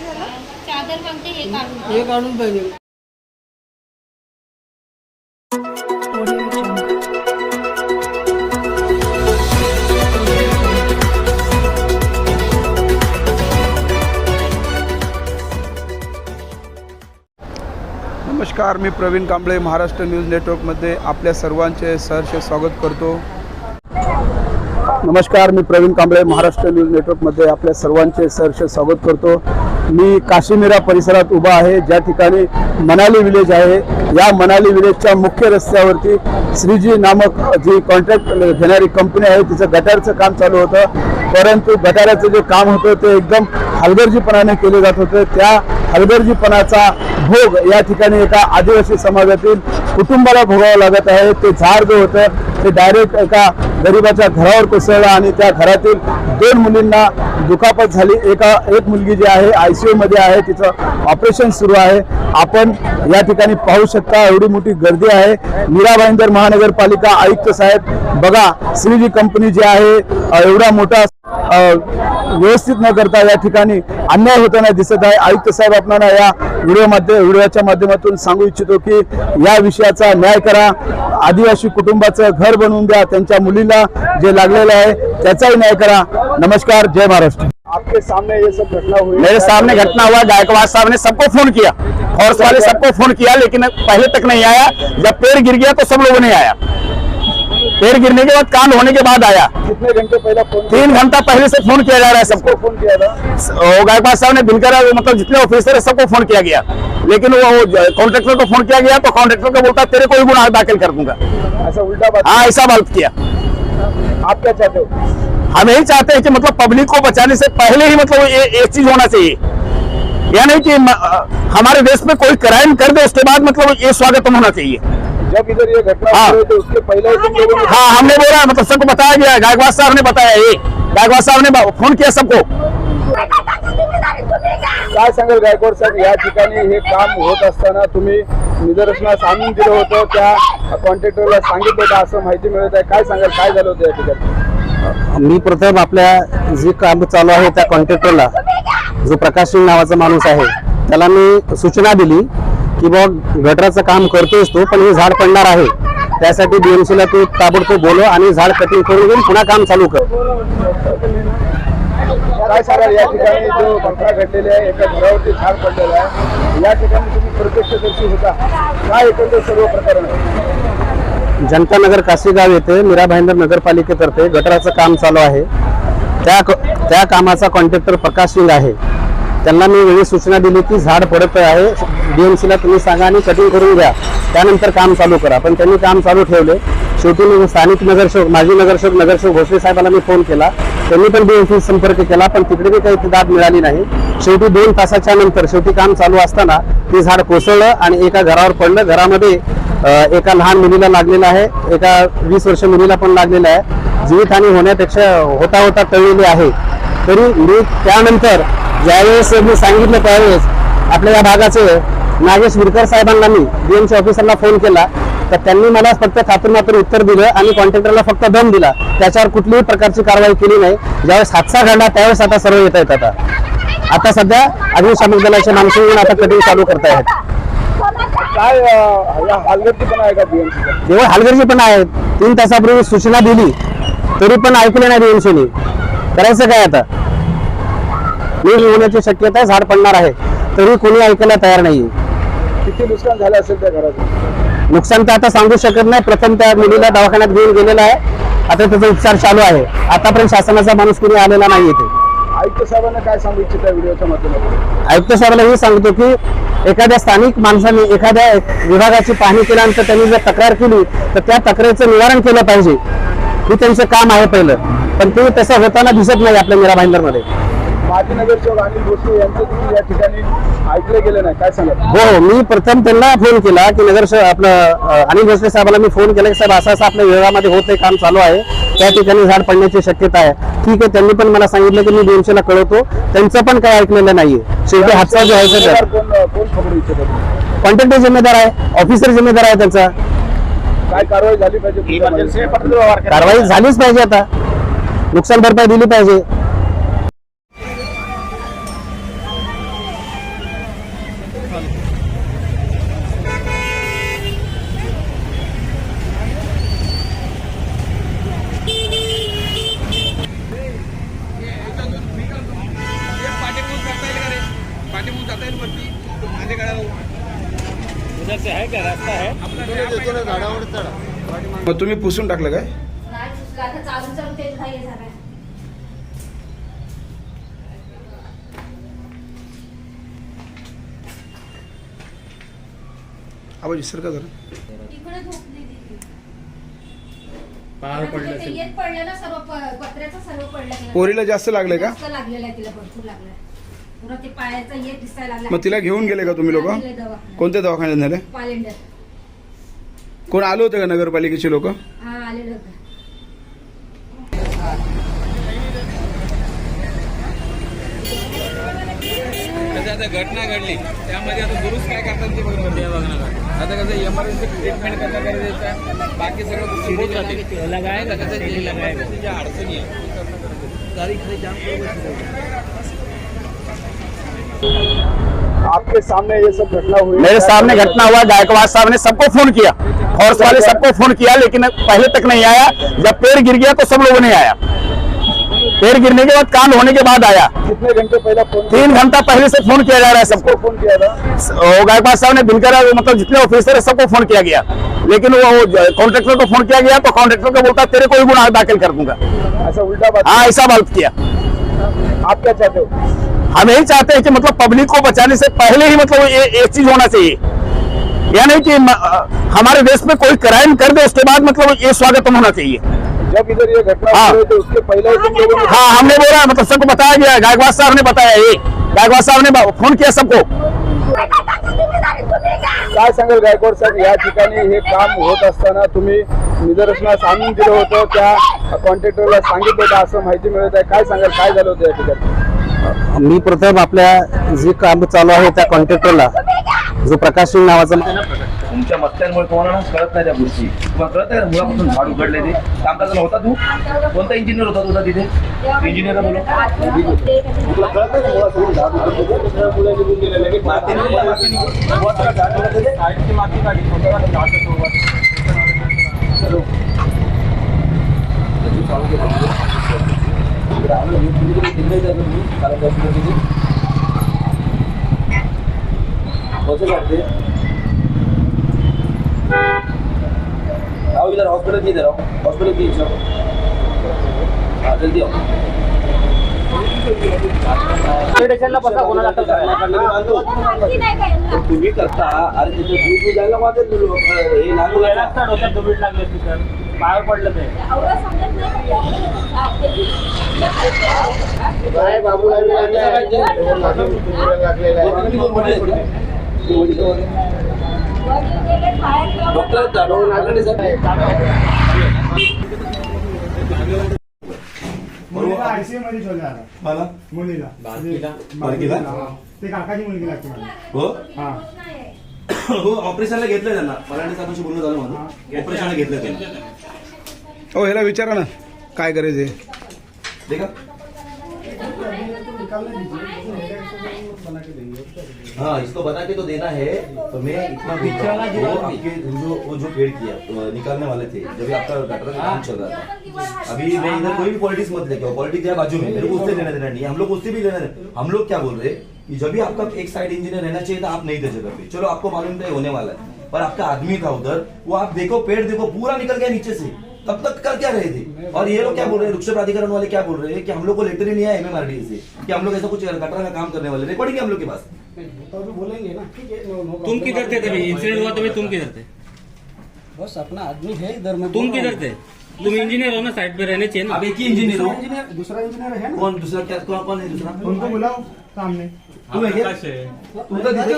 चादर मागते हे काढून हे काढून पाहिजे नमस्कार मी प्रवीण कांबळे महाराष्ट्र न्यूज नेटवर्कमध्ये आपल्या सर्वांचे सहर्ष स्वागत करतो. नमस्कार मी प्रवीण कांबळे महाराष्ट्र न्यूज नेटवर्कमध्ये आपल्या सर्वांचे सहर्ष स्वागत करतो. मी काशीमिरा परिसरात उभा आहे ज्या ठिकाणी मनाली विलेज आहे. या मनाली विलेजच्या मुख्य रस्त्यावरती श्रीजी नामक जी कॉन्ट्रॅक्ट घेणारी कंपनी आहे तिचं गटारचं काम चालू होतं. परंतु गटाराचं जे काम होतं ते एकदम हलगर्जीपणाने केले जात होतं. त्या हलगर्जीपणाचा भोग या ठिकाणी एका आदिवासी समाजातील कुटुंबाला भोगावं लागत आहे. ते झाड जे होतं ते डायरेक्ट एका गरिबाच्या घरावर कोसळलं आणि त्या घरातील दोन मुलींना दुखापत झाली. एका एक मुलगी जी आहे आय सी मध्ये आहे तिचं ऑपरेशन सुरू आहे. आपण या ठिकाणी पाहू शकता एवढी मोठी गर्दी आहे. मीरा भाईंदर महानगरपालिका आयुक्त साहेब बघा श्रीजी कंपनी जी आहे एवढा मोठा व्यवस्थित न करता या ठिकाणी अन्याय होताना दिसत आहे. आयुक्त साहेब आपल्याला या व्हिडिओमध्ये व्हिडिओच्या माध्यमातून सांगू इच्छितो की या विषयाचा न्याय करा. आदिवासी कुटुंबाचं घर बनवून द्या. त्यांच्या मुलीला जे लागलेलं आहे त्याचाही न्याय करा. नमस्कार जय महाराष्ट्र. आपके सामने ये सब घटना हुई मेरे सामने घटना हुआ गायकवाड़ साहब ने सबको फोन किया। फोर्स वाले सबको फोन किया लेकिन पहले तक नहीं आया। जब पेड़ गिर गया तो सब लोगों ने आया। पेड़ गिरने के बाद कांड होने के बाद आया। कितने घंटे पहले फ़ोन तीन घंटा पहले से फ़ोन किया जा रहा है सबको। फ़ोन किया था? वो गायकवाड़ साहब ने दिनकर मतलब जितने ऑफिसर है सबको फ़ोन किया गया। लेकिन वो कॉन्ट्रेक्टर को फ़ोन किया गया तो कॉन्ट्रेक्टर को बोलता तेरे को ही गुना दाखिल कर दूँगा। ऐसा उल्टा बात हाँ? ऐसा बात किया। आप क्या चाहते हो? हम यही चाहते हैं कि मतलब पब्लिक को बचाने से पहले ही मतलब ये ये चीज़ होना चाहिए। या नहीं कि हमारे देश में कोई क्राइम कर दे उसके बाद मतलब ये स्वागतम होना चाहिए। जब इधर ये घटना हाँ। थी उसके पहले ही हमने बोला मतलब सबको बताया गया गायकवाड़ साहब ने बताया ये गायकवाड़ साहब ने फोन किया सबको। काय सांगाल गायकवाड साहेब या ठिकाणी हे काम होत असताना तुम्ही निदर्शनास आणून दिलं होतं त्या कॉन्ट्रॅक्टरला सांगितलं होतं असं माहिती मिळत आहे. काय सांगाल काय झालं होतं या ठिकाणी? मी प्रथम आपल्या जे काम चालू आहे त्या कॉन्ट्रॅक्टरला जो प्रकाश सिंग नावाचा माणूस आहे त्याला मी सूचना दिली. की बाबा गटराचं काम करतोयस तो पण हे झाड पडणार आहे. त्यासाठी BMC ला तू ताबडतोब बोलव आणि झाड कटिंग करून घेऊन पुन्हा काम चालू कर. काय सांगाल? या ठिकाणी जो घटना घडलेली आहे एका घरावरती झाड पडलेलं आहे. या ठिकाणी तुम्ही प्रत्यक्षदर्शी होता. काय एकंदर सर्व प्रकरण जनता नगर काशीगाव येथे मीरा भाईंदर नगरपालिकेतर्फे गटराचं काम चालू आहे. त्या त्या कामाचा कॉन्ट्रॅक्टर प्रकाश सिंग आहे. त्यांना मी वेळी सूचना दिली की झाड पडत आहे. डीएमसीला तुम्ही सांगा आणि कटिंग करून घ्या. त्यानंतर काम चालू करा. पण त्यांनी काम चालू ठेवले. शेवटी मी स्थानिक नगरसेवक माजी नगरसेवक नगरसेवक भोसले साहेबांना मी फोन केला. त्यांनी पण डीएमसी संपर्क केला पण तिकडे काही दाद मिळाली नाही. शेवटी दोन तासाच्या नंतर शेवटी काम चालू असताना ते झाड कोसळलं आणि एका घरावर पडलं. घरामध्ये एका लहान मुलीला लागलेलं आहे. एका वीस वर्ष मुलीला पण लागलेलं आहे. जीवितहानी होण्यापेक्षा होता होता तळलेली आहे. तरी मी त्यानंतर ज्यावेळेस मी सांगितलं त्यावेळेस आपल्या या भागाचे नागेश विरकर साहेबांना मी डीएमसी ऑफिसरला फोन केला तर त्यांनी मला फक्त खातून मात्र उत्तर दिलं आणि कॉन्ट्रॅक्टरला फक्त दम दिला. त्याच्यावर कुठलीही प्रकारची कारवाई केली नाही. ज्यावेळेस हादसा घडला त्यावेळेस आता सर्व येत आहेत आता. आता सध्या अग्निशामक दलाचे माणसं येऊन आता कटिंग चालू करतायत काय अं, या हालगर्जीपणा आहे का आहेत. तीन तासापूर्वी सूचना दिली तरी पण ऐकले नाही डीएमसीने करायचं काय आता? वीज होण्याची शक्यता झाड पडणार आहे. तरी कोणी ऐकायला तयार नाही किती नुकसान झालं असेल त्या घराचं? नुकसान तर आता सांगू शकत नाही. प्रथम त्या मुलीला दवाखान्यात घेऊन गेलेला आहे. आता त्याचा उपचार चालू आहे. आतापर्यंत शासनाचा माणूस कोणी आलेला नाही इथे. आयुक्त साहेबांना काय सांगू इच्छित व्हिडिओच्या माध्यमातून? आयुक्त साहेबांना हे सांगतो की एखाद्या स्थानिक माणसाने एखाद्या विभागाची पाहणी केल्यानंतर त्यांनी जर तक्रार केली तर त्या तक्रारीचं निवारण केलं पाहिजे. हे त्यांचं काम आहे पहिलं. पण ते तसं होताना दिसत नाही आपल्या मीरा भाईंदरमध्ये माजी नगरसेवक अनिल भोसले यांचं तुम्ही या ठिकाणी ऐकलं गेलं नाही. काय सांगाल? हो मी प्रथम त्यांना फोन केला की नगर आपलं अनिल भोसले साहेबांना मी फोन केला की साहेब असं असं आपल्या विभागामध्ये होत काम चालू आहे. त्या ठिकाणी झाड पडण्याची शक्यता आहे. ठीक आहे त्यांनी पण मला सांगितलं की मी DMC ला कळवतो. त्यांचं पण काय ऐकलेलं नाहीये. शेवटी हादसा जो आहे तर कोण कोण खबर इच्छित आहे? कॉन्ट्रॅक्टर जिम्मेदार आहे. ऑफिसर जिम्मेदार आहे त्यांचा. काय कारवाई झाली पाहिजे? कारवाई झालीच पाहिजे आता. नुकसान भरपाई दिली पाहिजे. मग तुम्ही पुसून टाकलं काय? आवाज विसर का जरा? पडलं ना सर्व प- पत्र्याचं सर्व पडलं. पोरीला जास्त लागलंय का? जास्त लागलेलं आहे तिला भरपूर लागलाय. पुरा ते पायाचा येत दिसायला लागला मग तिला घेऊन गेले का तुम्ही लोक? आणलंय दवाखान्यात. कोणत्या दवाखान्यात झाले पालेंडर. कोण आलो होते का नगरपालिकेचे लोक? हा आता घटना घडली. त्यामध्ये आता दुरुस्त काय करतात ते बघणार आता कसं इमर्जन्सी ट्रीटमेंट करणं गरजेचं आहे बाकी सगळं गोष्टी ज्या अडचणी आहे ते करणं गरजेचं आहे. आपके सामने ये सब घटना हुई मेरे सामने घटना हुआ गायकवाड़ साहब ने सबको फ़ोन किया। फोर्स वाले सबको फ़ोन किया लेकिन पहले तक नहीं आया। जब पेड़ गिर गया तो सब लोगों ने आया। पेड़ गिरने के बाद कांड होने के बाद आया। कितने घंटे पहले फ़ोन तीन घंटा पहले से फ़ोन किया जा रहा है सबको। फ़ोन किया गायकवाड़ साहब ने दिनकर मतलब जितने ऑफिसर है सबको फ़ोन किया गया। लेकिन वो कॉन्ट्रेक्टर को फ़ोन किया गया तो कॉन्ट्रेक्टर को बोलता तेरे को भी गुना दाखिल कर दूँगा। ऐसा उल्टा बात। हाँ ऐसा बात किया। आप क्या चाहते हो? हम यही चाहते हैं कि मतलब पब्लिक को बचाने से पहले ही मतलब ये एक चीज़ होना चाहिए। या नहीं कि हमारे देश में कोई क्राइम कर दे उसके बाद मतलब ये स्वागतम होना चाहिए। जब इधर ये घटना हाँ। हो उसके पहले ही हाँ हमने बोला मतलब सबको बताया गया गायकवाड़ साहब ने बताया ये गायकवाड़ साहब ने फ़ोन किया सबको। काय सांगाल गायकवाड साहेब या ठिकाणी हे काम होत असताना तुम्ही निदर्शनास आणून दिलं होतं. त्या कॉन्ट्रॅक्टरला सांगितलं होतं असं माहिती मिळत आहे. काय सांगाल? काय झालं होतं या ठिकाणी? मी प्रथम आपल्या जे काम चालू आहे त्या कॉन्ट्रॅक्टरला जो प्रकाश सिंग नावाचा तुमच्या मत्त्यांमुळे तुम्हाला ना कळत नाही त्या गोष्टी. तुम्हाला कळत नाही का मुळापासून झाड उघडले ते. कामकाजाला होता तू? कोणता इंजिनियर होता तुझा तिथे? इंजिनियर तुला? कळत नाही झाड उघडले मुलं निघून माती माती झाड माती काढली झाड इकडे आलो मी, त्या तिकडे तिथे. कसं काढते आओ इधर हॉस्पिटल की आओ हॉस्पिटल की इधर हाँ जल्दी आओ. तुम्ही करता. अरे तिथे दूध जायला हे लागू लागला एवढं समजत नाही का? बाहेर किंवा डॉक्टर जाधव नागडे मुलीला मध्ये. मला? मुलीला. बारकीला? ते काकाची मुलगी लागते मला. हो? हा. हो ऑपरेशनला घेतलं त्यांना. मराठी साहेबांशी बोलणं झालं माझं ऑपरेशनला घेतलं त्यांना. हो ह्याला विचारा ना. काय करायचंय देखा. हाँ इसको बना के तो देना है तो मैं इतना। वो आपके जो वो जो पेड़ किया तो निकालने वाले थे जब आपका गटर का काम चल रहा था। अभी मैं इधर कोई भी पॉलिटिक्स मत लेके पॉलिटिक्स है बाजू में मेरे को उससे लेना देना नहीं हम लोग उससे भी लेना देना हम लोग क्या बोल रहे हैं कि जब भी आपका एक साइड इंजीनियर रहना चाहिए था आप नहीं थे जगह पे। चलो आपको मालूम था होने वाला है पर आपका आदमी था उधर वो आप देखो पेड़ देखो पूरा निकल गया नीचे से। तब तक कर क्या रहे थे? और ये लोग क्या बोल रहे हैं? वृक्ष प्राधिकरण वाले क्या बोल रहे हैं कि हम लोग को लेटर ही नहीं आया एमएमआरडी से कि हम लोग ऐसा कुछ गटर का काम करने वाले रिकॉर्डिंग है हम लोग के पास। तुम किधर थे तभी? इंसिडेंट हुआ तभी तुम किधर थे? बस अपना आदमी है इधर में तुम किधर थे? तुम इंजीनियर हो ना साइड पे रहने चाहिए ना। अब एक ही इंजीनियर हो। इंजीनियर दूसरा इंजीनियर है कौन दूसरा क्या कौन कौन है दूसरा? उनको बुलाओ सामने। तू है क्या? तू तो दिखे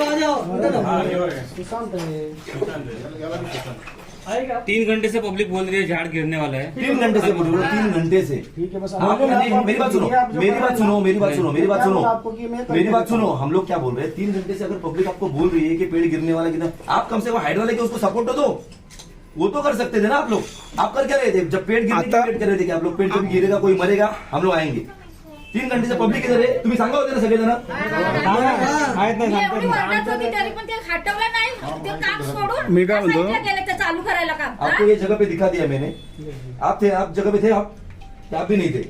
तीन घंटे से पब्लिक बोल रही है झाड़ गिरने वाला है। तीन घंटे से बोल रहे हो तीन घंटे से। ठीक है बस आप मेरी बात सुनो मेरी बात सुनो मेरी बात सुनो मेरी बात सुनो। मेरी बात सुनो हम लोग क्या बोल रहे हैं? तीन घंटे से अगर पब्लिक आपको बोल रही है कि पेड़ गिरने वाला गिरने आप कम से कम हाइड्रा लेके उसको सपोर्ट तो दो। वो तो कर सकते थे ना आप लोग। आप कर क्या रहे थे? जब पेड़ गिरने की वेट कर रहे थे कि आप लोग पेड़ जब गिरेगा कोई मरेगा हम लोग आएँगे। तीन घंटे से पब्लिक इधर है तुम्ही सांगा होते ना सगळे जण मी एवढी वरडात होती तरी पण ते हटवलं नाही. ते काम सोडून मी काय म्हणतो? साईडला गेले ते चालू करायला काम. आपको ये जगह पे दिखा दिया मैंने। आप थे आप जगह पे थे आप आप भी नहीं थे।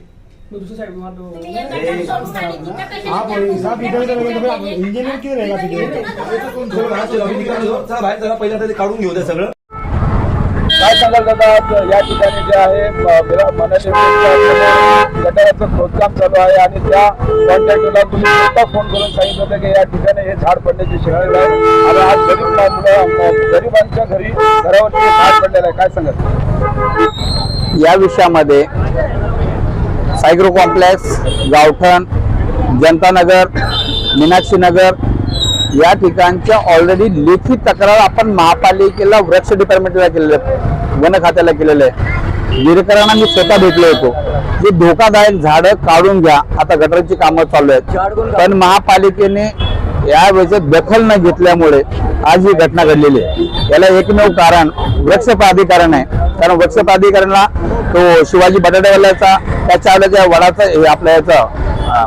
तुम्ही हे गटर सोडून आणि तिथं कशाला आप त्या हिसाब इधर उधर रहेगा तो फिर इंजीनियर क्यों रहेगा पीछे चला बाहेर चला, अभी निकाल। दो. चला बाहेर चला पहिल्यांदा ते काढून घेऊ दे सगळं। काय सांगाल दादा? या ठिकाणी जे आहे म- गटाराचं खोदकाम चालू आहे आणि त्या कॉन्ट्रॅक्टरला तुम्ही स्वतः फोन करून सांगितलं होतं की या ठिकाणी हे झाड पडण्याची शहर आहे. आणि आज गरीब गरिबांच्या घरी घरावरती झाड पडलेलं आहे. काय सांगत या विषयामध्ये सायग्रो कॉम्प्लेक्स गावठण जनतानगर मीनाक्षी नगर या ठिकाणच्या ऑलरेडी लेखी तक्रार आपण महापालिकेला वृक्ष डिपार्टमेंटला केलेले वन खात्याला केलेलं आहे. गिरकरांना मी स्वतः भेटलो होतो. जे धोकादायक झाडं काढून घ्या. आता गटरची कामं चालू आहेत. पण महापालिकेने यावेळेस दखल न घेतल्यामुळे आज ही घटना घडलेली आहे. याला एकमेव कारण वृक्ष प्राधिकरण आहे. कारण वृक्ष प्राधिकरणाला तो शिवाजी बटाटेवाल्याचा त्याच्या आवड्याच्या वडाचा हे आपल्या याचा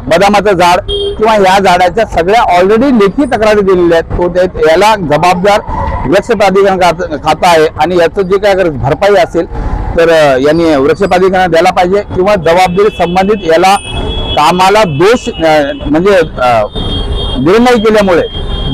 बदामाचं झाड किंवा या झाडाच्या सगळ्या ऑलरेडी लेखी तक्रारी दिलेल्या आहेत. तो ते याला जबाबदार वृक्ष प्राधिकरण खात- खातं आहे आणि याचं जे काय अगर भरपाई असेल तर यांनी वृक्ष प्राधिकरण द्यायला पाहिजे किंवा जबाबदारी संबंधित याला कामाला दोष म्हणजे निर्णय केल्यामुळे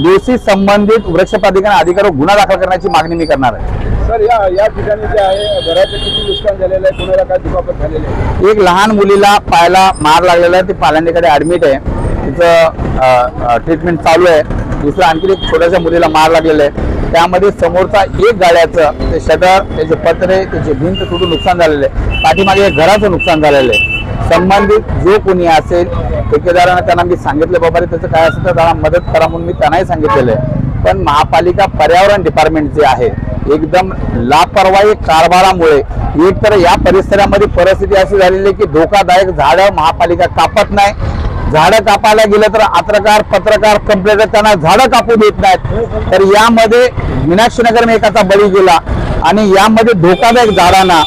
दोषी संबंधित वृक्ष प्राधिकरण अधिकारी गुन्हा दाखल करण्याची मागणी मी करणार आहे. सर या या ठिकाणी जे आहे घराचं किती नुकसान झालेलं आहे कोणाला काय दुखापत झालेलं आहे? एक लहान मुलीला पायाला मार लागलेला आहे ती पालांडीकडे ऍडमिट आहे. तिचं ट्रीटमेंट चालू आहे. दुसरं आणखी एक छोट्याशा मुलीला मार लागलेला आहे. त्यामध्ये समोरचा एक गाड्याचं ते शटर त्याचे पत्रे त्याची भिंत तुटून नुकसान झालेलं आहे. पाठीमागे घराचं नुकसान झालेलं आहे. संबंधित जो कोणी असेल ठेकेदारांना त्यांना मी सांगितलं बाबा रे त्याचं काय असेल तर त्यांना मदत करा म्हणून मी त्यांनाही सांगितलेलं आहे. पण महापालिका पर्यावरण डिपार्टमेंट जे आहे एकदम लापरवाही कारभारामुळे एक तर या परिसरामध्ये परिस्थिती अशी झालेली आहे की धोकादायक झाडं महापालिका कापत नाही. झाडं कापायला गेलं तर पत्रकार पत्रकार कंप्लेंटर त्यांना झाडं कापू देत नाहीत. तर यामध्ये मीनाक्षी मेकाचा एकाचा बळी गेला. आणि यामध्ये धोकादायक झाडांना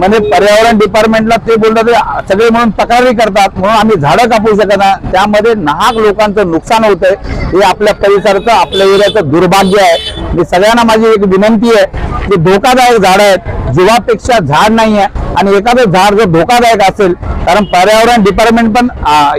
म्हणजे पर्यावरण डिपार्टमेंटला ते बोलतात ते सगळे म्हणून तक्रारी करतात म्हणून आम्ही झाडं कापू शकत नाही. त्यामध्ये नाहक लोकांचं नुकसान होतंय. हे आपल्या परिसराचं आपल्या एरियाचं दुर्भाग्य आहे. मी सगळ्यांना माझी एक विनंती आहे की धोकादायक झाडं आहेत. जीवापेक्षा झाड नाही आहे आणि एखादं झाड जर धोकादायक असेल कारण पर्यावरण डिपार्टमेंट पण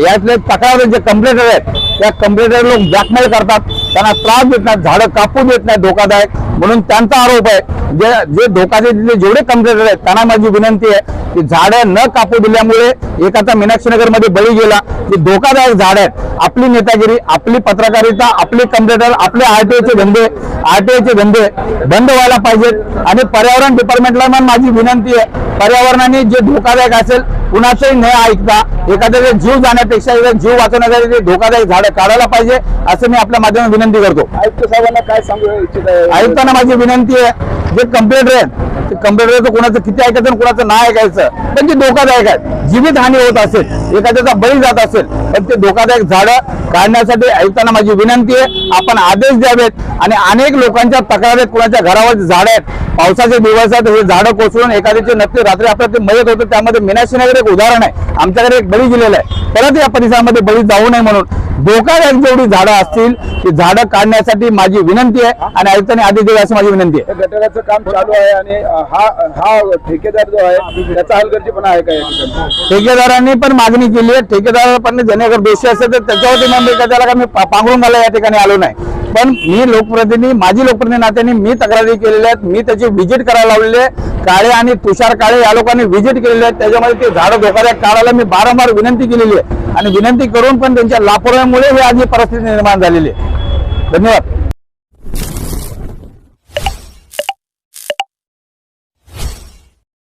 यातले तक्रार जे कंप्लेटर आहेत त्या कंप्लेटर लोक ब्लॅकमेल करतात. त्यांना त्रास देत नाहीत झाडं कापू देत नाहीत धोकादायक. म्हणून त्यांचा आरोप आहे जे जे धोकादायक जेवढे कंप्लेंटर आहेत त्यांना माझी विनंती आहे की झाडं न कापू दिल्यामुळे एकाचा मीनाक्षी नगरमध्ये बळी गेला जे धोकादायक झाड आहेत. आपली नेतागिरी आपली पत्रकारिता आपले कंप्लेंटर आपले आरटीओचे धंदे आरटीओचे धंदे बंद व्हायला पाहिजेत. आणि पर्यावरण डिपार्टमेंटला पण माझी विनंती आहे पर्यावरणाने जे धोकादायक असेल कुणाचंही न ऐकता एखाद्याचा जीव जाण्यापेक्षा एखादा जीव वाचवण्यासाठी ते धोकादायक झाडं काढायला पाहिजे असं मी आपल्या माध्यमातून विनंती करतो. आयुक्त साहेबांना काय सांगू इच्छित आहे? आयुक्तांना माझी विनंती आहे जे कंप्लेंटर कम्प्युटरचं कोणाचं कुणाचं किती ऐकायचं आणि कुणाचं नाही ऐकायचं पण ते धोकादायक आहे जीवित हानी होत असेल एखाद्याचा बळी जात असेल पण ते धोकादायक झाडं काढण्यासाठी आयुक्तांना माझी विनंती आहे आपण आदेश द्यावेत आणि अनेक लोकांच्या तक्रारीत कुणाच्या घरावर झाडं आहेत. पावसाचे दिवस आहेत हे झाडं कोसळून एखाद्याचे नक्की रात्री आपल्याला ते मदत होतं त्यामध्ये मीनाक्षीनगर एक उदाहरण आहे. आमच्याकडे एक बळी दिलेला आहे. परत या परिसरामध्ये बळी जाऊ नये म्हणून धोकादायक जेवढी झाडं असतील ती झाडं काढण्यासाठी माझी विनंती आहे आणि आयुक्तांनी आदेश द्यावे अशी माझी विनंती आहे. गटाराचं काम चालू आहे आणि हा हा ठेकेदार जो आहे त्याचा हलगर्जीपणा आहे का या ठिकाणी? ठेकेदारांनी पण मागणी केली आहे. ठेकेदार पण ज्याने अगर दोषी असेल तर त्याच्यावरती म्हणते का? त्याला का मी पा- पांघरून मला या ठिकाणी आलो नाही. पण मी लोकप्रतिनिधी माझी लोकप्रतिनिधी नात्याने मी तक्रारी केलेल्या आहेत. मी त्याची व्हिजिट करायला लावलेली आहे. काळे आणि तुषार काळे या लोकांनी व्हिजिट केलेली आहे त्याच्यामध्ये ते झाडं धोकाऱ्या काढायला मी वारंवार विनंती केलेली आहे. आणि विनंती करून पण त्यांच्या लापरवाहीमुळे ही आज ही परिस्थिती निर्माण झालेली आहे. धन्यवाद.